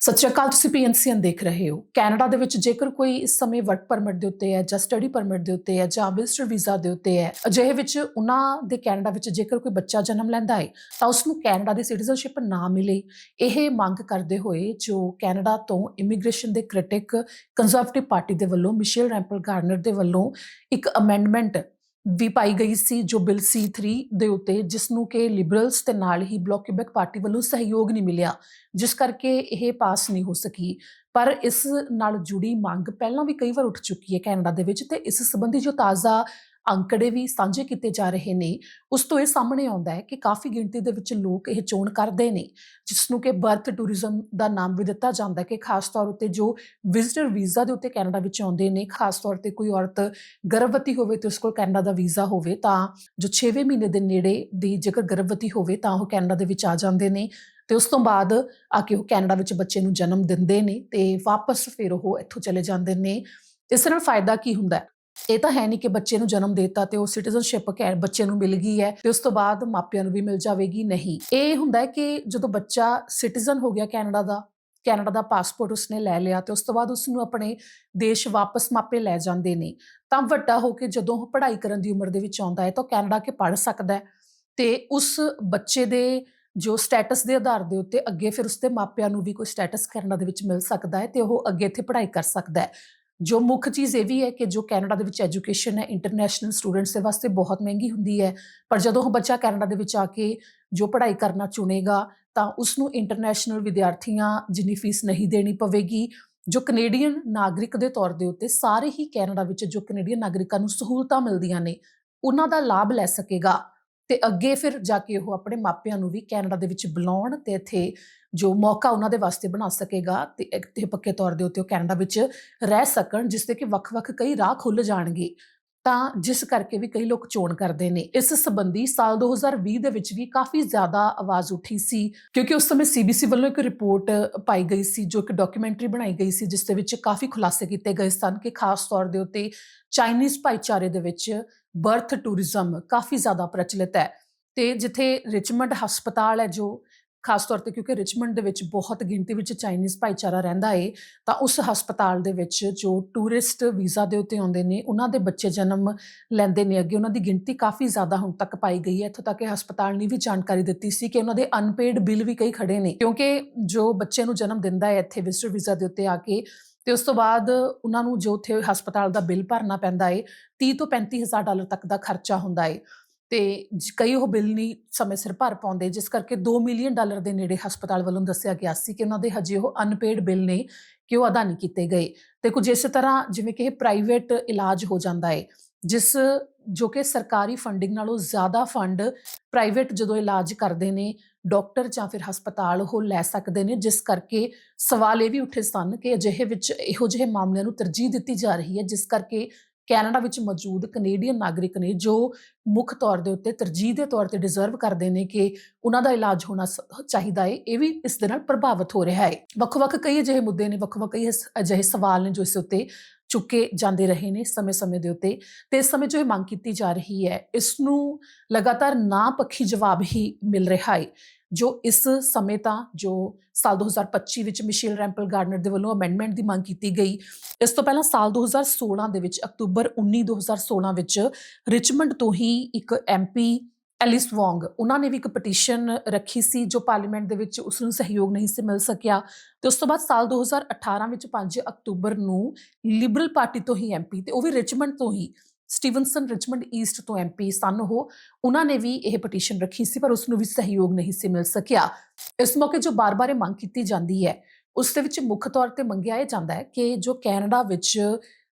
ਸਤਿ ਸ਼੍ਰੀ ਅਕਾਲ, ਤੁਸੀਂ ਪੀਐਨਸੀਐਨ ਦੇਖ ਰਹੇ ਹੋ। ਕੈਨੇਡਾ ਦੇ ਵਿੱਚ ਜੇਕਰ ਕੋਈ ਇਸ ਸਮੇਂ ਵਰਕ ਪਰਮਿਟ ਦੇ ਉੱਤੇ ਹੈ ਜਾਂ ਸਟੱਡੀ ਪਰਮਿਟ ਦੇ ਉੱਤੇ ਹੈ ਜਾਂ ਵਿਜ਼ਟਰ ਵੀਜ਼ਾ ਦੇ ਉੱਤੇ ਹੈ, ਅਜਿਹੇ ਵਿੱਚ ਉਹਨਾਂ ਦੇ ਕੈਨੇਡਾ ਵਿੱਚ ਜੇਕਰ ਕੋਈ ਬੱਚਾ ਜਨਮ ਲੈਂਦਾ ਹੈ, ਤਾਂ ਉਸ ਨੂੰ ਕੈਨੇਡਾ ਦੀ ਸਿਟੀਜ਼ਨਸ਼ਿਪ ਨਾ ਮਿਲੇ। ਇਹ ਮੰਗ ਕਰਦੇ ਹੋਏ ਜੋ ਕੈਨੇਡਾ ਤੋਂ ਇਮੀਗ੍ਰੇਸ਼ਨ ਦੇ ਕ੍ਰਿਟਿਕ ਕੰਜ਼ਰਵੇਟਿਵ ਪਾਰਟੀ ਦੇ ਵੱਲੋਂ, ਮਿਸ਼ੇਲ ਰੈਂਪਲ ਗਾਰਨਰ ਦੇ ਵੱਲੋਂ ਇੱਕ ਅਮੈਂਡਮੈਂਟ ਵੀ ਪਾਈ ਗਈ ਸੀ ਜੋ ਬਿਲ C3 ਦੇ ਉੱਤੇ ਜਿਸ ਨੂੰ ਕਿ ਲਿਬਰਲਸ ਤੇ ਨਾਲ ਹੀ ਬਲੌਕ ਕਿਬੈਕ ਪਾਰਟੀ ਵੱਲੋਂ ਸਹਿਯੋਗ ਨਹੀਂ ਮਿਲਿਆ, ਜਿਸ ਕਰਕੇ ਇਹ ਪਾਸ ਨਹੀਂ ਹੋ ਸਕੀ। ਪਰ ਇਸ ਨਾਲ ਜੁੜੀ ਮੰਗ ਪਹਿਲਾਂ ਵੀ ਕਈ ਵਾਰ ਉੱਠ ਚੁੱਕੀ ਹੈ ਕੈਨੇਡਾ ਦੇ ਵਿੱਚ ਤੇ ਇਸ ਸੰਬੰਧੀ ਜੋ ਤਾਜ਼ਾ ਅੰਕੜੇ ਵੀ ਸਾਂਝੇ ਕੀਤੇ ਜਾ ਰਹੇ ਨੇ, ਉਸ ਤੋਂ ਇਹ ਸਾਹਮਣੇ ਆਉਂਦਾ ਹੈ ਕਿ ਕਾਫੀ ਗਿਣਤੀ ਦੇ ਵਿੱਚ ਲੋਕ ਇਹ ਚੋਣ ਕਰਦੇ ਨੇ, ਜਿਸ ਨੂੰ ਕਿ ਬਰਥ ਟੂਰਿਜ਼ਮ ਦਾ ਨਾਮ ਵੀ ਦਿੱਤਾ ਜਾਂਦਾ ਹੈ ਕਿ ਖਾਸ ਤੌਰ ਉੱਤੇ ਜੋ ਵਿਜ਼ਿਟਰ ਵੀਜ਼ਾ ਦੇ ਉੱਤੇ ਕੈਨੇਡਾ ਵਿੱਚ ਆਉਂਦੇ ਨੇ, ਖਾਸ ਤੌਰ ਤੇ ਕੋਈ ਔਰਤ ਗਰਭਵਤੀ ਹੋਵੇ ਤੇ ਉਸ ਕੋਲ ਕੈਨੇਡਾ ਦਾ ਵੀਜ਼ਾ ਹੋਵੇ, ਤਾਂ ਜੋ 6ਵੇਂ ਮਹੀਨੇ ਦੇ ਨੇੜੇ ਦੀ ਜੇਕਰ ਗਰਭਵਤੀ ਹੋਵੇ ਤਾਂ ਉਹ ਕੈਨੇਡਾ ਦੇ ਵਿੱਚ ਆ ਜਾਂਦੇ ਨੇ ਤੇ ਉਸ ਤੋਂ ਬਾਅਦ ਆ ਕੇ ਉਹ ਕੈਨੇਡਾ ਵਿੱਚ ਬੱਚੇ ਨੂੰ ਜਨਮ ਦਿੰਦੇ ਨੇ ਤੇ ਵਾਪਸ ਫਿਰ ਉਹ ਇੱਥੋਂ ਚਲੇ ਜਾਂਦੇ ਨੇ। ਇਸ ਨਾਲ ਫਾਇਦਾ ਕੀ ਹੁੰਦਾ ਇਹ ਤਾਂ ਹੈ ਨਹੀਂ ਕਿ ਬੱਚੇ ਨੂੰ ਜਨਮ ਦੇਤਾ ਤੇ ਉਹ ਸਿਟੀਜ਼ਨਸ਼ਿਪ ਕੈ ਬੱਚੇ ਨੂੰ ਮਿਲ ਗਈ ਹੈ ਤੇ ਉਸ ਤੋਂ ਬਾਅਦ ਮਾਪਿਆਂ ਨੂੰ ਵੀ ਮਿਲ ਜਾਵੇਗੀ ਨਹੀਂ। ਇਹ ਹੁੰਦਾ ਹੈ ਕਿ ਜਦੋਂ ਬੱਚਾ ਸਿਟੀਜ਼ਨ ਹੋ ਗਿਆ ਕੈਨੇਡਾ ਦਾ ਕੈਨੇਡਾ ਦਾ ਪਾਸਪੋਰਟ ਉਸਨੇ ਲੈ ਲਿਆ ਤੇ ਉਸ ਤੋਂ ਬਾਅਦ ਉਸ ਨੂੰ ਆਪਣੇ ਦੇਸ਼ ਵਾਪਸ ਮਾਪੇ ਲੈ ਜਾਂਦੇ ਨੇ। ਤਾਂ ਵੱਡਾ ਹੋ ਕੇ ਜਦੋਂ ਉਹ ਪੜ੍ਹਾਈ ਕਰਨ ਦੀ ਉਮਰ ਦੇ ਵਿੱਚ ਆਉਂਦਾ ਹੈ ਤਾਂ ਉਹ ਕੈਨੇਡਾ ਕੇ ਪੜ੍ਹ ਸਕਦਾ ਹੈ ਤੇ ਉਸ ਬੱਚੇ ਦੇ ਜੋ ਸਟੇਟਸ ਦੇ ਆਧਾਰ ਦੇ ਉੱਤੇ ਅੱਗੇ ਫਿਰ ਉਸਦੇ ਮਾਪਿਆਂ ਨੂੰ ਵੀ ਕੋਈ ਸਟੇਟਸ ਕੈਨੇਡਾ ਦੇ ਵਿੱਚ ਮਿਲ ਸਕਦਾ ਹੈ ਤੇ ਉਹ ਅੱਗੇ ਇੱਥੇ ਪੜ੍ਹਾਈ ਕਰ ਸਕਦਾ ਹੈ। ਜੋ ਮੁੱਖ ਚੀਜ਼ ਇਹ ਵੀ ਹੈ ਕਿ ਜੋ ਕੈਨੇਡਾ ਦੇ ਵਿੱਚ ਐਜੂਕੇਸ਼ਨ ਹੈ ਇੰਟਰਨੈਸ਼ਨਲ ਸਟੂਡੈਂਟਸ ਦੇ ਵਾਸਤੇ ਬਹੁਤ ਮਹਿੰਗੀ ਹੁੰਦੀ ਹੈ। ਪਰ ਜਦੋਂ ਉਹ ਬੱਚਾ ਕੈਨੇਡਾ ਦੇ ਵਿੱਚ ਆ ਕੇ ਜੋ ਪੜ੍ਹਾਈ ਕਰਨਾ ਚੁਣੇਗਾ, ਤਾਂ ਉਸ ਨੂੰ ਇੰਟਰਨੈਸ਼ਨਲ ਵਿਦਿਆਰਥੀਆਂ ਜਿੰਨੀ ਫੀਸ ਨਹੀਂ ਦੇਣੀ ਪਵੇਗੀ, ਜੋ ਕੈਨੇਡੀਅਨ ਨਾਗਰਿਕ ਦੇ ਤੌਰ ਦੇ ਉੱਤੇ ਸਾਰੇ ਹੀ ਕੈਨੇਡਾ ਵਿੱਚ ਜੋ ਕੈਨੇਡੀਅਨ ਨਾਗਰਿਕਾਂ ਨੂੰ ਸਹੂਲਤਾਂ ਮਿਲਦੀਆਂ ਨੇ, ਉਹਨਾਂ ਦਾ ਲਾਭ ਲੈ ਸਕੇਗਾ। ਤੇ ਅੱਗੇ ਫਿਰ ਜਾ ਕੇ ਉਹ ਆਪਣੇ ਮਾਪਿਆਂ ਨੂੰ ਵੀ ਕੈਨੇਡਾ ਦੇ ਵਿੱਚ ਬੁਲਾਉਣ ਤੇ ਇੱਥੇ ਜੋ ਮੌਕਾ ਉਹਨਾਂ ਦੇ ਵਾਸਤੇ ਬਣਾ ਸਕੇਗਾ ਤੇ ਇੱਕ ਤੇ ਪੱਕੇ ਤੌਰ ਦੇ ਉੱਤੇ ਉਹ ਕੈਨੇਡਾ ਵਿੱਚ ਰਹਿ ਸਕਣ, ਜਿਸ ਦੇ ਕਿ ਵੱਖ-ਵੱਖ ਕਈ ਰਾਹ ਖੁੱਲ ਜਾਣਗੇ। ਤਾਂ ਜਿਸ ਕਰਕੇ ਵੀ ਕਈ ਲੋਕ ਚੋਣ ਕਰਦੇ ਨੇ। ਇਸ ਸੰਬੰਧੀ ਸਾਲ 2020 ਦੇ ਵਿੱਚ ਵੀ ਕਾਫੀ ਜ਼ਿਆਦਾ ਆਵਾਜ਼ ਉੱਠੀ ਸੀ, ਕਿਉਂਕਿ ਉਸ ਸਮੇਂ ਸੀਬੀਸੀ ਵੱਲੋਂ ਇੱਕ ਰਿਪੋਰਟ ਪਾਈ ਗਈ ਸੀ, ਜੋ ਇੱਕ ਡਾਕੂਮੈਂਟਰੀ ਬਣਾਈ ਗਈ ਸੀ, ਜਿਸ ਦੇ ਵਿੱਚ ਕਾਫੀ ਖੁਲਾਸੇ ਕੀਤੇ ਗਏ ਸਨ ਕਿ ਖਾਸ ਤੌਰ ਦੇ ਉੱਤੇ ਚਾਈਨੀਜ਼ ਭਾਈਚਾਰੇ ਦੇ ਵਿੱਚ ਬਰਥ ਟੂਰਿਜ਼ਮ ਕਾਫੀ ਜ਼ਿਆਦਾ ਪ੍ਰਚਲਿਤ ਹੈ। ਤੇ ਜਿੱਥੇ ਰਿਚਮੰਡ ਹਸਪਤਾਲ ਹੈ ਜੋ ਖਾਸ ਤੌਰ ਤੇ ਕਿਉਂਕਿ ਰਿਚਮੰਡ ਦੇ ਵਿੱਚ ਬਹੁਤ ਗਿਣਤੀ ਵਿੱਚ ਚਾਈਨੀਜ਼ ਭਾਈਚਾਰਾ ਰਹਿੰਦਾ ਏ, ਤਾਂ ਉਸ ਹਸਪਤਾਲ ਦੇ ਵਿੱਚ ਜੋ ਟੂਰਿਸਟ ਵੀਜ਼ਾ ਦੇ ਉੱਤੇ ਆਉਂਦੇ ਨੇ, ਉਹਨਾਂ ਦੇ ਬੱਚੇ ਜਨਮ ਲੈਂਦੇ ਨੇ ਅੱਗੇ, ਉਹਨਾਂ ਦੀ ਗਿਣਤੀ ਕਾਫੀ ਜ਼ਿਆਦਾ ਹੁਣ ਤੱਕ ਪਾਈ ਗਈ ਹੈ। ਇੱਥੋਂ ਤੱਕ ਕਿ ਹਸਪਤਾਲ ਨੇ ਵੀ ਜਾਣਕਾਰੀ ਦਿੱਤੀ ਸੀ ਕਿ ਉਹਨਾਂ ਦੇ ਅਨਪੇਡ ਬਿੱਲ ਵੀ ਕਈ ਖੜੇ ਨੇ, ਕਿਉਂਕਿ ਜੋ ਬੱਚੇ ਨੂੰ ਜਨਮ ਦਿੰਦਾ ਹੈ ਇੱਥੇ ਵਿਜ਼ਟਰ ਵੀਜ਼ਾ ਦੇ ਉੱਤੇ ਆ ਕੇ, ਤੇ ਉਸ ਤੋਂ ਬਾਅਦ ਉਹਨਾਂ ਨੂੰ ਜੋ ਉੱਥੇ ਹਸਪਤਾਲ ਦਾ ਬਿੱਲ ਭਰਨਾ ਪੈਂਦਾ ਏ 30 ਤੋਂ 35 ਹਜ਼ਾਰ ਡਾਲਰ ਤੱਕ ਦਾ ਖਰਚਾ ਹੁੰਦਾ ਏ। ਤੇ ਕਈ ਉਹ ਬਿੱਲ ਨਹੀਂ ਸਮੇਂ ਸਿਰ ਭਰ ਪਾਉਂਦੇ, ਜਿਸ ਕਰਕੇ 2 ਮਿਲੀਅਨ ਡਾਲਰ ਦੇ ਨੇੜੇ ਹਸਪਤਾਲ ਵੱਲੋਂ ਦੱਸਿਆ ਗਿਆ ਸੀ ਕਿ ਉਹਨਾਂ ਦੇ ਹਜੇ ਉਹ ਅਨਪੇਡ ਬਿੱਲ ਨੇ ਕਿ ਉਹ ਅਦਾ ਨਹੀਂ ਕੀਤੇ ਗਏ। ਤੇ ਕੁਝ ਇਸੇ ਤਰ੍ਹਾਂ ਜਿਵੇਂ ਕਿ ਇਹ ਪ੍ਰਾਈਵੇਟ ਇਲਾਜ ਹੋ ਜਾਂਦਾ ਹੈ, ਜਿਸ ਜੋ ਕਿ ਸਰਕਾਰੀ ਫੰਡਿੰਗ ਨਾਲੋਂ ਜ਼ਿਆਦਾ ਫੰਡ ਪ੍ਰਾਈਵੇਟ ਜਦੋਂ ਇਲਾਜ ਕਰਦੇ ਨੇ, ਡਾਕਟਰ ਜਾਂ ਫਿਰ ਹਸਪਤਾਲ ਉਹ ਲੈ ਸਕਦੇ ਨੇ, ਜਿਸ ਕਰਕੇ ਸਵਾਲ ਇਹ ਵੀ ਉੱਠੇ ਸਨ ਕਿ ਅਜਿਹੇ ਵਿੱਚ ਇਹੋ ਜਿਹੇ ਮਾਮਲਿਆਂ ਨੂੰ ਤਰਜੀਹ ਦਿੱਤੀ ਜਾ ਰਹੀ ਹੈ, ਜਿਸ ਕਰਕੇ ਕੈਨੇਡਾ ਵਿੱਚ ਮੌਜੂਦ ਕੈਨੇਡੀਅਨ ਨਾਗਰਿਕ ਨੇ ਜੋ ਮੁੱਖ ਤੌਰ ਦੇ ਉੱਤੇ ਤਰਜੀਹ ਦੇ ਤੌਰ ਤੇ ਡਿਜ਼ਰਵ ਕਰਦੇ ਨੇ ਕਿ ਉਹਨਾਂ ਦਾ ਇਲਾਜ ਹੋਣਾ ਚਾਹੀਦਾ ਹੈ ਇਹ ਵੀ ਇਸ ਦੇ ਨਾਲ ਪ੍ਰਭਾਵਿਤ ਹੋ ਰਿਹਾ ਹੈ ਵੱਖ-ਵੱਖ ਕਈ ਅਜਿਹੇ ਮੁੱਦੇ ਨੇ, ਵੱਖ-ਵੱਖ ਕਈ ਅਜਿਹੇ ਸਵਾਲ ਨੇ ਜੋ ਇਸ ਉੱਤੇ ਚੁੱਕੇ ਜਾਂਦੇ ਰਹੇ ਨੇ ਸਮੇਂ-ਸਮੇਂ ਦੇ ਉੱਤੇ ਤੇ ਇਸ ਸਮੇਂ ਜੋ ਇਹ ਮੰਗ ਕੀਤੀ ਜਾ ਰਹੀ ਹੈ ਇਸ ਨੂੰ ਲਗਾਤਾਰ ਨਾ ਪੱਖੀ ਜਵਾਬ ਹੀ ਮਿਲ ਰਿਹਾ ਹੈ, ਜੋ ਇਸ ਸਮੇਂ ਤਾਂ ਜੋ ਸਾਲ 2025 ਵਿੱਚ ਮਿਸ਼ੇਲ ਰੈਂਪਲ ਗਾਰਡਨਰ ਦੇ ਵੱਲੋਂ ਅਮੈਂਡਮੈਂਟ ਦੀ ਮੰਗ ਕੀਤੀ ਗਈ, ਇਸ ਤੋਂ ਪਹਿਲਾਂ ਸਾਲ 2016 ਦੇ ਵਿੱਚ ਅਕਤੂਬਰ 19 2016 ਵਿੱਚ ਰਿਚਮੰਡ ਤੋਂ ਹੀ ਇੱਕ ਐਮਪੀ ਐਲਿਸ ਵੌਂਗ ਉਹਨਾਂ ਨੇ ਵੀ ਇੱਕ ਪਟੀਸ਼ਨ ਰੱਖੀ ਸੀ ਜੋ ਪਾਰਲੀਮੈਂਟ ਦੇ ਵਿੱਚ ਉਸ ਨੂੰ ਸਹਿਯੋਗ ਨਹੀਂ ਸੀ ਮਿਲ ਸਕਿਆ ਤੇ ਉਸ ਤੋਂ ਬਾਅਦ ਸਾਲ 2018 ਵਿੱਚ 5 ਅਕਤੂਬਰ ਨੂੰ ਲਿਬਰਲ ਪਾਰਟੀ ਤੋਂ ਹੀ ਐਮਪੀ ਤੇ ਉਹ ਵੀ ਰਿਚਮੰਡ ਤੋਂ ਹੀ ਸਟੀਵਨਸਨ ਰਿਚਮੰਡ ਈਸਟ ਤੋਂ ਐਮਪੀ ਸਨ ਉਹ। ਉਹਨਾਂ ਨੇ ਵੀ ਇਹ ਪਟੀਸ਼ਨ ਰੱਖੀ ਸੀ ਪਰ ਉਸ ਨੂੰ ਵੀ ਸਹਿਯੋਗ ਨਹੀਂ ਸੀ ਮਿਲ ਸਕਿਆ। ਇਸ ਮੌਕੇ ਜੋ ਬਾਰ-ਬਾਰ ਇਹ ਮੰਗ ਕੀਤੀ ਜਾਂਦੀ ਹੈ, ਉਸ ਦੇ ਵਿੱਚ ਮੁੱਖ ਤੌਰ ਤੇ ਮੰਗਿਆ ਇਹ ਜਾਂਦਾ ਹੈ ਕਿ ਜੋ ਕੈਨੇਡਾ ਵਿੱਚ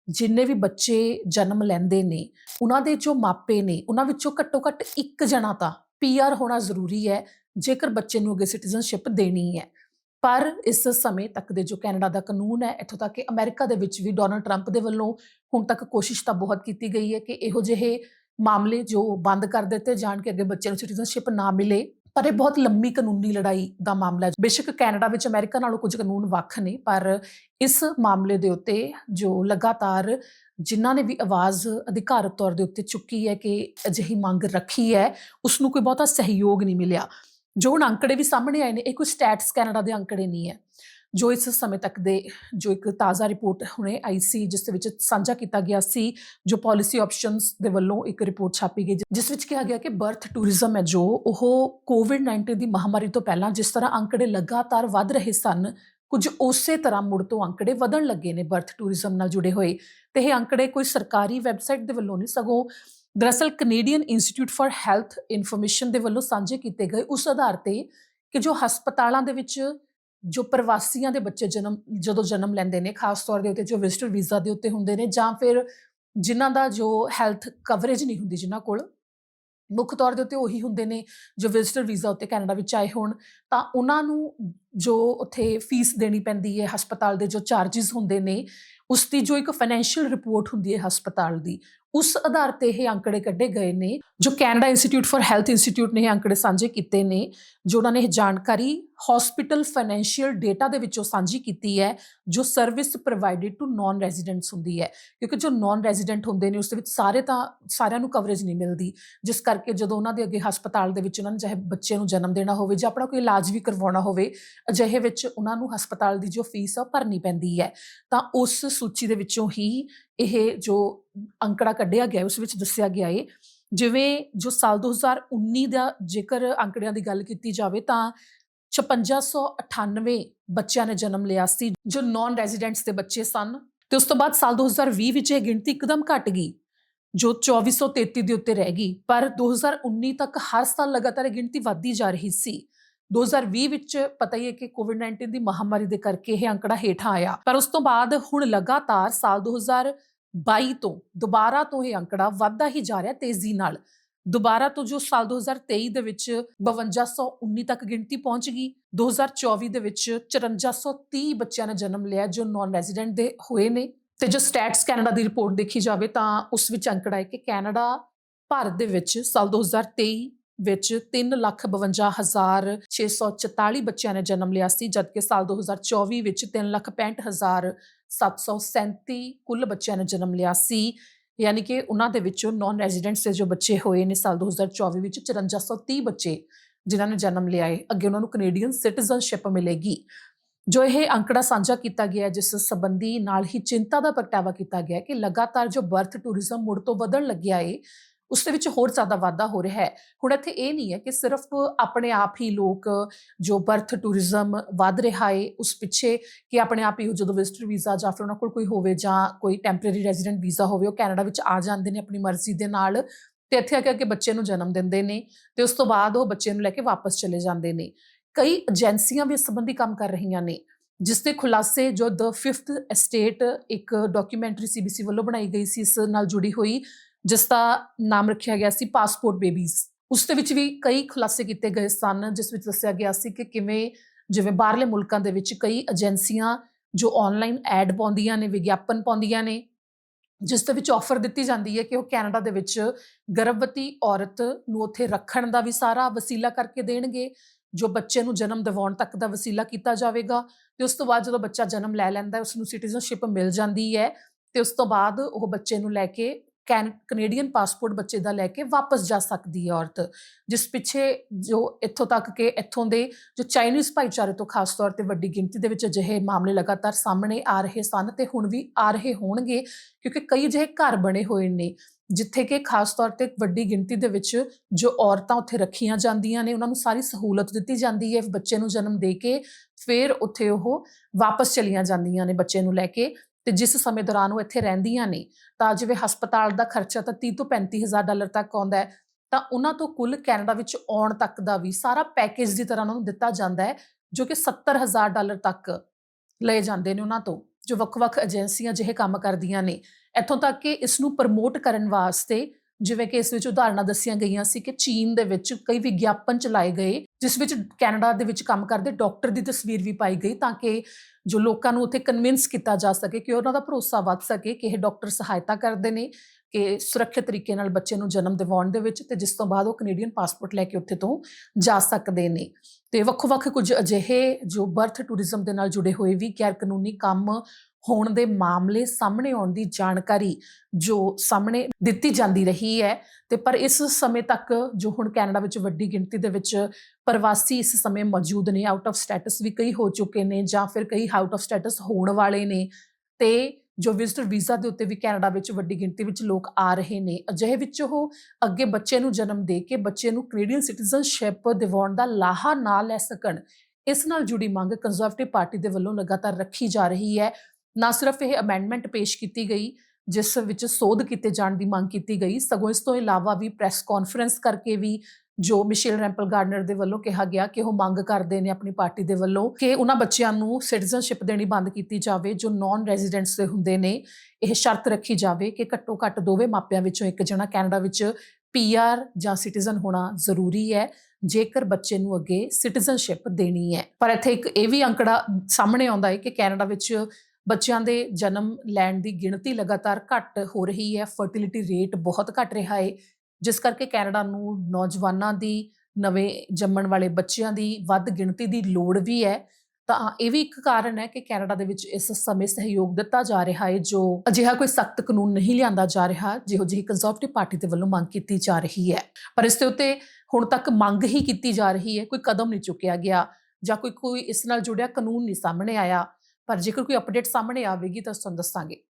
ਜਿੰਨੇ ਵੀ ਬੱਚੇ ਜਨਮ ਲੈਂਦੇ ਨੇ, ਉਹਨਾਂ ਦੇ ਜੋ ਮਾਪੇ ਨੇ, ਉਹਨਾਂ ਵਿੱਚੋਂ ਘੱਟੋ-ਘੱਟ ਇੱਕ ਜਣਾ ਤਾਂ ਪੀਆਰ ਹੋਣਾ ਜ਼ਰੂਰੀ ਹੈ, ਜੇਕਰ ਬੱਚੇ ਨੂੰ ਅੱਗੇ ਸਿਟੀਜ਼ਨਸ਼ਿਪ ਦੇਣੀ ਹੈ। ਪਰ ਇਸ ਸਮੇਂ ਤੱਕ ਦੇ ਜੋ ਕੈਨੇਡਾ ਦਾ ਕਾਨੂੰਨ ਹੈ, ਇੱਥੋਂ ਤੱਕ ਕਿ ਅਮਰੀਕਾ ਦੇ ਵਿੱਚ ਵੀ ਡੋਨਲਡ ਟਰੰਪ ਦੇ ਵੱਲੋਂ ਹੁਣ ਤੱਕ ਕੋਸ਼ਿਸ਼ ਤਾਂ ਬਹੁਤ ਕੀਤੀ ਗਈ ਹੈ ਕਿ ਇਹੋ ਜਿਹੇ ਮਾਮਲੇ ਜੋ ਬੰਦ ਕਰ ਦਿੱਤੇ ਜਾਣ ਕਿ ਅੱਗੇ ਬੱਚੇ ਨੂੰ ਸਿਟੀਜ਼ਨਸ਼ਿਪ ਨਾ ਮਿਲੇ। ਪਰ ਇਹ ਬਹੁਤ ਲੰਮੀ ਕਾਨੂੰਨੀ ਲੜਾਈ ਦਾ ਮਾਮਲਾ ਹੈ। ਬੇਸ਼ੱਕ ਕੈਨੇਡਾ ਵਿੱਚ ਅਮਰੀਕਾ ਨਾਲੋਂ ਕੁਝ ਕਾਨੂੰਨ ਵੱਖ ਨੇ, ਪਰ ਇਸ ਮਾਮਲੇ ਦੇ ਉੱਤੇ ਜੋ ਲਗਾਤਾਰ ਜਿਨ੍ਹਾਂ ਨੇ ਵੀ ਆਵਾਜ਼ ਅਧਿਕਾਰਤ ਤੌਰ ਦੇ ਉੱਤੇ ਚੁੱਕੀ ਹੈ ਕਿ ਅਜਿਹੀ ਮੰਗ ਰੱਖੀ ਹੈ ਉਸ ਨੂੰ ਕੋਈ ਬਹੁਤਾ ਸਹਿਯੋਗ ਨਹੀਂ ਮਿਲਿਆ। ਜੋ ਹੁਣ ਅੰਕੜੇ ਵੀ ਸਾਹਮਣੇ ਆਏ ਨੇ, ਇਹ ਕੋਈ ਸਟੈਟਸ ਕੈਨੇਡਾ ਦੇ ਅੰਕੜੇ ਨਹੀਂ ਹੈ। ਜੋ ਇਸ ਸਮੇਂ ਤੱਕ ਦੇ ਜੋ ਇੱਕ ਤਾਜ਼ਾ ਰਿਪੋਰਟ ਹੁਣੇ ਆਈ ਸੀ, ਜਿਸ ਦੇ ਵਿੱਚ ਸਾਂਝਾ ਕੀਤਾ ਗਿਆ ਸੀ, ਜੋ ਪਾਲਿਸੀ ਆਪਸ਼ਨਸ ਦੇ ਵੱਲੋਂ ਇੱਕ ਰਿਪੋਰਟ ਛਾਪੀ ਗਈ, ਜਿਸ ਵਿੱਚ ਕਿਹਾ ਗਿਆ ਕਿ ਬਰਥ ਟੂਰਿਜ਼ਮ ਹੈ ਜੋ, ਉਹ ਕੋਵਿਡ-19 ਦੀ ਮਹਾਮਾਰੀ ਤੋਂ ਪਹਿਲਾਂ ਜਿਸ ਤਰ੍ਹਾਂ ਅੰਕੜੇ ਲਗਾਤਾਰ ਵੱਧ ਰਹੇ ਸਨ, ਕੁਝ ਉਸੇ ਤਰ੍ਹਾਂ ਮੁੜ ਤੋਂ ਅੰਕੜੇ ਵਧਣ ਲੱਗੇ ਨੇ ਬਰਥ ਟੂਰਿਜ਼ਮ ਨਾਲ ਜੁੜੇ ਹੋਏ। ਤੇ ਇਹ ਅੰਕੜੇ ਕੋਈ ਸਰਕਾਰੀ ਵੈਬਸਾਈਟ ਦੇ ਵੱਲੋਂ ਨਹੀਂ, ਸਗੋਂ ਦਰਅਸਲ Canadian Institute for Health Information ਦੇ ਵੱਲੋਂ ਸਾਂਝੇ ਕੀਤੇ ਗਏ, ਉਸ ਆਧਾਰ ਤੇ ਕਿ ਜੋ ਹਸਪਤਾਲਾਂ ਦੇ ਵਿੱਚ ਜੋ ਪ੍ਰਵਾਸੀਆਂ ਦੇ ਬੱਚੇ ਜਨਮ, ਜਦੋਂ ਜਨਮ ਲੈਂਦੇ ਨੇ, ਖਾਸ ਤੌਰ ਦੇ ਉੱਤੇ ਜੋ ਵਿਜ਼ਟਰ ਵੀਜ਼ਾ ਦੇ ਉੱਤੇ ਹੁੰਦੇ ਨੇ ਜਾਂ ਫਿਰ ਜਿਨ੍ਹਾਂ ਦਾ ਜੋ ਹੈਲਥ ਕਵਰੇਜ ਨਹੀਂ ਹੁੰਦੀ ਜਿਨ੍ਹਾਂ ਕੋਲ, ਮੁੱਖ ਤੌਰ ਦੇ ਉੱਤੇ ਉਹੀ ਹੁੰਦੇ ਨੇ ਜੋ ਵਿਜ਼ਟਰ ਵੀਜ਼ਾ ਉੱਤੇ ਕੈਨੇਡਾ ਵਿੱਚ ਆਏ ਹੋਣ, ਤਾਂ ਉਹਨਾਂ ਨੂੰ ਜੋ ਉੱਥੇ ਫੀਸ ਦੇਣੀ ਪੈਂਦੀ ਹੈ ਹਸਪਤਾਲ ਦੇ ਜੋ ਚਾਰजेस ਹੁੰਦੇ ਨੇ, ਉਸ ਦੀ ਜੋ ਇੱਕ ਫਾਈਨੈਂਸ਼ੀਅਲ ਰਿਪੋਰਟ ਹੁੰਦੀ ਹੈ ਹਸਪਤਾਲ ਦੀ ਉਸ ਆਧਾਰ ਤੇ ਇਹ ਅੰਕੜੇ ਕੱਢੇ ਗਏ ਨੇ, ਜੋ Canada Institute for Health Institute ਨੇ ਇਹ ਅੰਕੜੇ ਸਾਂਝੇ ਕੀਤੇ ਨੇ, ਜੋ ਉਹਨਾਂ ਨੇ ਇਹ ਜਾਣਕਾਰੀ ਹਸਪੀਟਲ ਫਾਈਨੈਂਸ਼ੀਅਲ ਡੇਟਾ ਦੇ ਵਿੱਚੋਂ ਸਾਂਝੀ ਕੀਤੀ ਹੈ ਜੋ service provided to non residents ਹੁੰਦੀ ਹੈ। ਕਿਉਂਕਿ ਜੋ ਨਾਨ ਰੈਜ਼ੀਡੈਂਟ ਹੁੰਦੇ ਨੇ, ਉਸ ਦੇ ਵਿੱਚ ਸਾਰੇ ਤਾਂ, ਸਾਰਿਆਂ ਨੂੰ ਕਵਰੇਜ ਨਹੀਂ ਮਿਲਦੀ। ਜਿਸ ਕਰਕੇ ਜਦੋਂ ਉਹਨਾਂ ਦੇ ਅੱਗੇ ਹਸਪਤਾਲ ਦੇ ਵਿੱਚ ਉਹਨਾਂ ਨੇ ਚਾਹੇ ਬੱਚੇ ਨੂੰ ਜਨਮ ਦੇਣਾ ਹੋਵੇ ਜਾਂ ਆਪਣਾ ਕੋਈ ਇਲਾਜ ਵੀ ਕਰਵਾਉਣਾ ਹੋਵੇ, ਅਜਿਹੇ ਵਿੱਚ ਉਹਨਾਂ ਨੂੰ ਹਸਪਤਾਲ ਦੀ ਜੋ ਫੀਸ ਆ ਉਹ ਭਰਨੀ ਪੈਂਦੀ ਹੈ। ਤਾਂ ਉਸ ਸੂਚੀ ਦੇ ਵਿੱਚੋਂ ਹੀ ਇਹ ਜੋ ਅੰਕੜਾ ਕੱਢਿਆ ਗਿਆ, ਉਸ ਵਿੱਚ ਦੱਸਿਆ ਗਿਆ ਹੈ ਜਿਵੇਂ ਜੋ ਸਾਲ 2019 ਦਾ ਜੇਕਰ ਅੰਕੜਿਆਂ ਦੀ ਗੱਲ ਕੀਤੀ ਜਾਵੇ ਤਾਂ 5698 ਬੱਚਿਆਂ ਨੇ ਜਨਮ ਲਿਆ ਸੀ, ਜੋ ਨਾਨ ਰੈਜ਼ੀਡੈਂਟਸ ਦੇ ਬੱਚੇ ਸਨ ਤੇ ਉਸ ਤੋਂ ਬਾਅਦ ਸਾਲ 2020 ਵਿੱਚ ਇਹ ਗਿਣਤੀ ਇੱਕਦਮ ਘਟ ਗਈ, ਜੋ 2433 ਦੇ ਉੱਤੇ ਰਹਿ ਗਈ। ਪਰ 2019 ਤੱਕ ਹਰ ਸਾਲ ਲਗਾਤਾਰ ਇਹ ਗਿਣਤੀ ਵਧਦੀ ਜਾ ਰਹੀ ਸੀ। 2020 ਵਿੱਚ ਪਤਾ ਹੀ ਹੈ ਕਿ ਕੋਵਿਡ-19 ਦੀ ਮਹਾਮਾਰੀ ਦੇ ਕਰਕੇ ਇਹ ਅੰਕੜਾ ਹੇਠਾਂ ਆਇਆ। ਪਰ ਉਸ ਤੋਂ ਬਾਅਦ ਹੁਣ ਲਗਾਤਾਰ ਸਾਲ 2022 ਤੋਂ ਦੁਬਾਰਾ ਤੋਂ ਇਹ ਅੰਕੜਾ ਵੱਧਦਾ ਹੀ ਜਾ ਰਿਹਾ ਤੇਜ਼ੀ ਨਾਲ। ਦੁਬਾਰਾ ਤੋਂ ਜੋ ਸਾਲ 2023 ਦੇ ਵਿੱਚ 5219 ਤੱਕ ਗਿਣਤੀ ਪਹੁੰਚ ਗਈ 2024 ਦੇ ਵਿੱਚ 5430 ਬੱਚਿਆਂ ਨੇ ਜਨਮ ਲਿਆ ਜੋ ਨਾਨ ਰੈਜ਼ੀਡੈਂਟ ਦੇ ਹੋਏ ਨੇ। ਤੇ ਜੋ ਸਟੈਟਸ ਕੈਨੇਡਾ ਦੀ ਰਿਪੋਰਟ ਦੇਖੀ ਜਾਵੇ ਤਾਂ ਉਸ ਵਿੱਚ ਅੰਕੜਾ ਹੈ ਕਿ ਕੈਨੇਡਾ ਭਾਰਤ ਦੇ ਵਿੱਚ ਸਾਲ 2023 ਵਿੱਚ 352644 ਬੱਚਿਆਂ ਨੇ ਜਨਮ ਲਿਆ ਸੀ, ਜਦਕਿ ਸਾਲ 2024 ਵਿੱਚ 365737 ਕੁੱਲ ਬੱਚਿਆਂ ਨੇ ਜਨਮ ਲਿਆ ਸੀ। ਯਾਨੀ ਕਿ ਉਹਨਾਂ ਦੇ ਵਿੱਚੋਂ ਨਾਨ ਰੈਜ਼ੀਡੈਂਟਸ ਦੇ ਜੋ ਬੱਚੇ ਹੋਏ ਨੇ ਸਾਲ 2024 ਵਿੱਚ 5430 ਬੱਚੇ ਜਿਨ੍ਹਾਂ ਨੇ ਜਨਮ ਲਿਆ ਹੈ, ਅੱਗੇ ਉਹਨਾਂ ਨੂੰ ਕੈਨੇਡੀਅਨ ਸਿਟੀਜ਼ਨਸ਼ਿਪ ਮਿਲੇਗੀ। ਜੋ ਇਹ ਅੰਕੜਾ ਸਾਂਝਾ ਕੀਤਾ ਗਿਆ ਜਿਸ ਸੰਬੰਧੀ ਨਾਲ ਹੀ ਚਿੰਤਾ ਦਾ ਪ੍ਰਗਟਾਵਾ ਕੀਤਾ ਗਿਆ ਕਿ ਲਗਾਤਾਰ ਜੋ ਬਰਥ ਟੂਰਿਜ਼ਮ ਮੁੜ ਤੋਂ ਵਧਣ ਲੱਗਿਆ ਹੈ ਉਸ ਦੇ ਵਿੱਚ ਹੋਰ ਜ਼ਿਆਦਾ ਵਾਧਾ ਹੋ ਰਿਹਾ ਹੈ। ਹੁਣ ਇੱਥੇ ਇਹ ਨਹੀਂ ਹੈ ਕਿ ਸਿਰਫ ਆਪਣੇ ਆਪ ਹੀ ਲੋਕ ਜੋ ਬਰਥ ਟੂਰਿਜ਼ਮ ਵੱਧ ਰਿਹਾ ਹੈ, ਉਸ ਪਿੱਛੇ ਕਿ ਆਪਣੇ ਆਪ ਹੀ ਜਦੋਂ ਵਿਜ਼ਟਰ ਵੀਜ਼ਾ ਜਾਂ ਫਿਰ ਉਹਨਾਂ ਕੋਲ ਕੋਈ ਹੋਵੇ ਜਾਂ ਕੋਈ ਟੈਂਪਰੇਰੀ ਰੈਜ਼ੀਡੈਂਟ ਵੀਜ਼ਾ ਹੋਵੇ, ਉਹ ਕੈਨੇਡਾ ਵਿੱਚ ਆ ਜਾਂਦੇ ਨੇ ਆਪਣੀ ਮਰਜ਼ੀ ਦੇ ਨਾਲ ਤੇ ਇੱਥੇ ਆ ਕੇ ਬੱਚੇ ਨੂੰ ਜਨਮ ਦਿੰਦੇ ਨੇ ਤੇ ਉਸ ਤੋਂ ਬਾਅਦ ਉਹ ਬੱਚੇ ਨੂੰ ਲੈ ਕੇ ਵਾਪਸ ਚਲੇ ਜਾਂਦੇ ਨੇ। ਕਈ ਏਜੰਸੀਆਂ ਵੀ ਇਸ ਸੰਬੰਧੀ ਕੰਮ ਕਰ ਰਹੀਆਂ ਨੇ, ਜਿਸ ਦੇ ਖੁਲਾਸੇ ਜੋ ਦ ਫਿਫਥ ਐਸਟੇਟ ਇੱਕ ਡਾਕੂਮੈਂਟਰੀ ਸੀਬੀਸੀ ਵੱਲੋਂ ਬਣਾਈ ਗਈ ਸੀ, ਇਸ ਨਾਲ ਜੁੜੀ ਹੋਈ ਜਿਸ ਦਾ ਨਾਮ ਰੱਖਿਆ ਗਿਆ ਸੀ ਪਾਸਪੋਰਟ ਬੇਬੀਜ਼ ਉਸ ਦੇ ਵਿੱਚ ਵੀ ਕਈ ਖੁਲਾਸੇ ਕੀਤੇ ਗਏ ਸਨ, ਜਿਸ ਵਿੱਚ ਦੱਸਿਆ ਗਿਆ ਸੀ ਕਿ ਕਿਵੇਂ ਜਿਵੇਂ ਬਾਹਰਲੇ ਮੁਲਕਾਂ ਦੇ ਵਿੱਚ ਕਈ ਏਜੰਸੀਆਂ ਜੋ ਆਨਲਾਈਨ ਐਡ ਪਾਉਂਦੀਆਂ ਨੇ, ਵਿਗਿਆਪਨ ਪਾਉਂਦੀਆਂ ਨੇ, ਜਿਸ ਦੇ ਵਿੱਚ ਆਫਰ ਦਿੱਤੀ ਜਾਂਦੀ ਹੈ ਕਿ ਉਹ ਕੈਨੇਡਾ ਦੇ ਵਿੱਚ ਗਰਭਵਤੀ ਔਰਤ ਨੂੰ ਉੱਥੇ ਰੱਖਣ ਦਾ ਵੀ ਸਾਰਾ ਵਸੀਲਾ ਕਰਕੇ ਦੇਣਗੇ, ਜੋ ਬੱਚੇ ਨੂੰ ਜਨਮ ਦਿਵਾਉਣ ਤੱਕ ਦਾ ਵਸੀਲਾ ਕੀਤਾ ਜਾਵੇਗਾ। ਤੇ ਉਸ ਤੋਂ ਬਾਅਦ ਜਦੋਂ ਬੱਚਾ ਜਨਮ ਲੈ ਲੈਂਦਾ ਹੈ ਉਸ ਨੂੰ ਸਿਟੀਜ਼ਨਸ਼ਿਪ ਮਿਲ ਜਾਂਦੀ ਹੈ ਤੇ ਉਸ ਤੋਂ ਬਾਅਦ ਉਹ ਬੱਚੇ ਨੂੰ ਲੈ ਕੇ ਕੈਨੇਡੀਅਨ ਪਾਸਪੋਰਟ ਬੱਚੇ ਦਾ ਲੈ ਕੇ ਵਾਪਸ ਜਾ ਸਕਦੀ ਹੈ ਔਰਤ, ਜਿਸ ਪਿੱਛੇ ਜੋ ਇੱਥੋਂ ਤੱਕ ਕਿ ਇੱਥੋਂ ਦੇ ਜੋ ਚਾਈਨੀਜ਼ ਭਾਈਚਾਰੇ ਤੋਂ ਖਾਸ ਤੌਰ ਤੇ ਵੱਡੀ ਗਿਣਤੀ ਦੇ ਵਿੱਚ ਅਜਿਹੇ ਮਾਮਲੇ ਲਗਾਤਾਰ ਸਾਹਮਣੇ ਆ ਰਹੇ ਸਨ ਤੇ ਹੁਣ ਵੀ ਆ ਰਹੇ ਹੋਣਗੇ, ਕਿਉਂਕਿ ਕਈ ਜਿਹੇ ਘਰ ਬਣੇ ਹੋਏ ਨੇ, ਜਿੱਥੇ ਕਿ ਖਾਸ ਤੌਰ ਤੇ ਵੱਡੀ ਗਿਣਤੀ ਦੇ ਵਿੱਚ ਜੋ ਔਰਤਾਂ ਉੱਥੇ ਰੱਖੀਆਂ ਜਾਂਦੀਆਂ ਨੇ, ਉਹਨਾਂ ਨੂੰ ਸਾਰੀ ਸਹੂਲਤ ਦਿੱਤੀ ਜਾਂਦੀ ਹੈ, ਬੱਚੇ ਨੂੰ ਜਨਮ ਦੇ ਕੇ ਫਿਰ ਉੱਥੇ ਉਹ ਵਾਪਸ ਚਲੀਆਂ ਜਾਂਦੀਆਂ ਨੇ ਬੱਚੇ ਨੂੰ ਲੈ ਕੇ ਤੇ ਜਿਸ ਸਮੇਂ ਦੌਰਾਨ ਉਹ ਇੱਥੇ ਰਹਿੰਦੀਆਂ ਨੇ, ਤਾਂ ਜਿਵੇਂ ਹਸਪਤਾਲ ਦਾ ਖਰਚਾ ਤਾਂ 30 ਤੋਂ 35 ਹਜ਼ਾਰ ਡਾਲਰ ਤੱਕ ਆਉਂਦਾ ਹੈ, ਤਾਂ ਉਹਨਾਂ ਤੋਂ ਕੁੱਲ ਕੈਨੇਡਾ ਵਿੱਚ ਆਉਣ ਤੱਕ ਦਾ ਵੀ ਸਾਰਾ ਪੈਕੇਜ ਦੀ ਤਰ੍ਹਾਂ ਉਹਨਾਂ ਨੂੰ ਦਿੱਤਾ ਜਾਂਦਾ ਹੈ, ਜੋ ਕਿ 70 ਹਜ਼ਾਰ ਡਾਲਰ ਤੱਕ ਲਏ ਜਾਂਦੇ ਨੇ ਉਹਨਾਂ ਤੋਂ, ਜੋ ਵੱਖ-ਵੱਖ ਏਜੰਸੀਆਂ ਜਿਹੇ ਕੰਮ ਕਰਦੀਆਂ ਨੇ। ਇੱਥੋਂ ਤੱਕ ਕਿ ਇਸ ਨੂੰ ਪ੍ਰਮੋਟ ਕਰਨ ਵਾਸਤੇ ਜਿਵੇਂ ਕਿ ਇਸ ਵਿੱਚ ਉਦਾਹਰਨਾਂ ਦੱਸੀਆਂ ਗਈਆਂ ਸੀ ਕਿ ਚੀਨ ਦੇ ਵਿੱਚ ਕਈ ਵਿਗਿਆਪਨ ਚਲਾਏ ਗਏ ਜਿਸ ਵਿੱਚ ਕੈਨੇਡਾ ਦੇ ਵਿੱਚ ਕੰਮ ਕਰਦੇ ਡਾਕਟਰ ਦੀ ਤਸਵੀਰ ਵੀ ਪਾਈ ਗਈ ਤਾਂ ਕਿ ਜੋ ਲੋਕਾਂ ਨੂੰ ਉੱਥੇ ਕਨਵਿੰਸ ਕੀਤਾ ਜਾ ਸਕੇ ਕਿ ਉਹਨਾਂ ਦਾ ਭਰੋਸਾ ਵੱਧ ਸਕੇ ਕਿ ਇਹ ਡਾਕਟਰ ਸਹਾਇਤਾ ਕਰਦੇ ਨੇ, ਕਿ ਸੁਰੱਖਿਅਤ ਤਰੀਕੇ ਨਾਲ ਬੱਚੇ ਨੂੰ ਜਨਮ ਦਿਵਾਉਣ ਦੇ ਵਿੱਚ ਤੇ ਜਿਸ ਤੋਂ ਬਾਅਦ ਉਹ ਕੈਨੇਡੀਅਨ ਪਾਸਪੋਰਟ ਲੈ ਕੇ ਉੱਥੇ ਤੋਂ ਜਾ ਸਕਦੇ ਨੇ। ਤੇ ਵੱਖ-ਵੱਖ ਕੁਝ ਅਜਿਹੇ ਜੋ ਬਰਥ ਟੂਰਿਜ਼ਮ ਦੇ ਨਾਲ ਜੁੜੇ ਹੋਏ ਵੀ ਗੈਰ ਕਾਨੂੰਨੀ ਕੰਮ ਹੋਣ ਦੇ ਮਾਮਲੇ ਸਾਹਮਣੇ ਆਉਣ ਦੀ ਜਾਣਕਾਰੀ ਜੋ ਸਾਹਮਣੇ ਦਿੱਤੀ ਜਾਂਦੀ ਰਹੀ ਹੈ ਤੇ ਪਰ ਇਸ ਸਮੇਂ ਤੱਕ ਜੋ ਹੁਣ ਕੈਨੇਡਾ ਵਿੱਚ ਵੱਡੀ ਗਿਣਤੀ ਦੇ ਵਿੱਚ ਪ੍ਰਵਾਸੀ ਇਸ ਸਮੇਂ ਮੌਜੂਦ ਨੇ ਆਊਟ ਆਫ ਸਟੇਟਸ ਵੀ ਕਈ ਹੋ ਚੁੱਕੇ ਨੇ ਜਾਂ ਫਿਰ ਕਈ ਆਊਟ ਆਫ ਸਟੇਟਸ ਹੋਣ ਵਾਲੇ ਨੇ ਤੇ ਜੋ ਵਿਜ਼ਟਰ ਵੀਜ਼ਾ ਦੇ ਉੱਤੇ ਵੀ ਕੈਨੇਡਾ ਵਿੱਚ ਵੱਡੀ ਗਿਣਤੀ ਵਿੱਚ ਲੋਕ ਆ ਰਹੇ ਨੇ। ਅਜਿਹੇ ਵਿੱਚ ਉਹ ਅੱਗੇ ਬੱਚੇ ਨੂੰ ਜਨਮ ਦੇ ਕੇ ਬੱਚੇ ਨੂੰ ਕੈਨੇਡੀਅਨ ਸਿਟੀਜ਼ਨਸ਼ਿਪ ਦਿਵਾਉਣ ਦਾ ਲਾਹਾ ਨਾ ਲੈ ਸਕਣ, ਇਸ ਨਾਲ ਜੁੜੀ ਮੰਗ ਕੰਜ਼ਰਵੇਟਿਵ ਪਾਰਟੀ ਦੇ ਵੱਲੋਂ ਲਗਾਤਾਰ ਰੱਖੀ ਜਾ ਰਹੀ ਹੈ। ਨਾ ਸਿਰਫ ਇਹ ਅਮੈਂਡਮੈਂਟ ਪੇਸ਼ ਕੀਤੀ ਗਈ, ਜਿਸ ਵਿੱਚ ਸੋਧ ਕੀਤੇ ਜਾਣ ਦੀ ਮੰਗ ਕੀਤੀ ਗਈ, ਸਗੋਂ ਇਸ ਤੋਂ ਇਲਾਵਾ ਵੀ ਪ੍ਰੈਸ ਕਾਨਫਰੰਸ ਕਰਕੇ ਵੀ ਜੋ ਮਿਸ਼ੇਲ ਰੈਂਪਲ ਗਾਰਡਨਰ ਦੇ ਵੱਲੋਂ ਕਿਹਾ ਗਿਆ ਕਿ ਉਹ ਮੰਗ ਕਰਦੇ ਨੇ ਆਪਣੀ ਪਾਰਟੀ ਦੇ ਵੱਲੋਂ ਕਿ ਉਹਨਾਂ ਬੱਚਿਆਂ ਨੂੰ ਸਿਟੀਜ਼ਨਸ਼ਿਪ ਦੇਣੀ ਬੰਦ ਕੀਤੀ ਜਾਵੇ, ਜੋ ਨਾਨ ਰੈਜ਼ੀਡੈਂਟਸ ਦੇ ਹੁੰਦੇ ਨੇ, ਇਹ ਸ਼ਰਤ ਰੱਖੀ ਜਾਵੇ ਕਿ ਘੱਟੋ ਘੱਟ ਦੋਵੇਂ ਮਾਪਿਆਂ ਵਿੱਚੋਂ ਇੱਕ ਜਣਾ ਕੈਨੇਡਾ ਵਿੱਚ ਪੀਆਰ ਜਾਂ ਸਿਟੀਜ਼ਨ ਹੋਣਾ ਜ਼ਰੂਰੀ ਹੈ, ਜੇਕਰ ਬੱਚੇ ਨੂੰ ਅੱਗੇ ਸਿਟੀਜ਼ਨਸ਼ਿਪ ਦੇਣੀ ਹੈ। ਪਰ ਇੱਥੇ ਇੱਕ ਇਹ ਵੀ ਅੰਕੜਾ ਸਾਹਮਣੇ ਆਉਂਦਾ ਹੈ ਕਿ ਕੈਨੇਡਾ ਵਿੱਚ ਬੱਚਿਆਂ ਦੇ ਜਨਮ ਲੈਣ ਦੀ ਗਿਣਤੀ ਲਗਾਤਾਰ ਘੱਟ ਹੋ ਰਹੀ ਹੈ ਫਰਟੀਲਿਟੀ ਰੇਟ ਬਹੁਤ ਘਟ ਰਿਹਾ ਹੈ। ਜਿਸ ਕਰਕੇ ਕੈਨੇਡਾ ਨੂੰ ਨੌਜਵਾਨਾਂ ਦੀ, ਨਵੇਂ ਜੰਮਣ ਵਾਲੇ ਬੱਚਿਆਂ ਦੀ ਵੱਧ ਗਿਣਤੀ ਦੀ ਲੋੜ ਵੀ ਹੈ। ਤਾਂ ਇਹ ਵੀ ਇੱਕ ਕਾਰਨ ਹੈ ਕਿ ਕੈਨੇਡਾ ਦੇ ਵਿੱਚ ਇਸ ਸਮੇਂ ਸਹਿਯੋਗ ਦਿੱਤਾ ਜਾ ਰਿਹਾ ਹੈ, ਜੋ ਅਜਿਹਾ ਕੋਈ ਸਖਤ ਕਾਨੂੰਨ ਨਹੀਂ ਲਿਆਂਦਾ ਜਾ ਰਿਹਾ, ਜਿਹੋ ਜਿਹੀ ਕੰਜ਼ਰਵੇਟਿਵ ਪਾਰਟੀ ਦੇ ਵੱਲੋਂ ਮੰਗ ਕੀਤੀ ਜਾ ਰਹੀ ਹੈ। ਪਰ ਇਸ ਦੇ ਉੱਤੇ ਹੁਣ ਤੱਕ ਮੰਗ ਹੀ ਕੀਤੀ ਜਾ ਰਹੀ ਹੈ, ਕੋਈ ਕਦਮ ਨਹੀਂ ਚੁੱਕਿਆ ਗਿਆ ਜਾਂ ਕੋਈ ਕੋਈ ਇਸ ਨਾਲ ਜੁੜਿਆ ਕਾਨੂੰਨ ਨਹੀਂ ਸਾਹਮਣੇ ਆਇਆ। ਪਰ ਜੇਕਰ ਕੋਈ ਅਪਡੇਟ ਸਾਹਮਣੇ ਆਵੇਗੀ ਤਾਂ ਤੁਹਾਨੂੰ ਦੱਸਾਂਗੇ।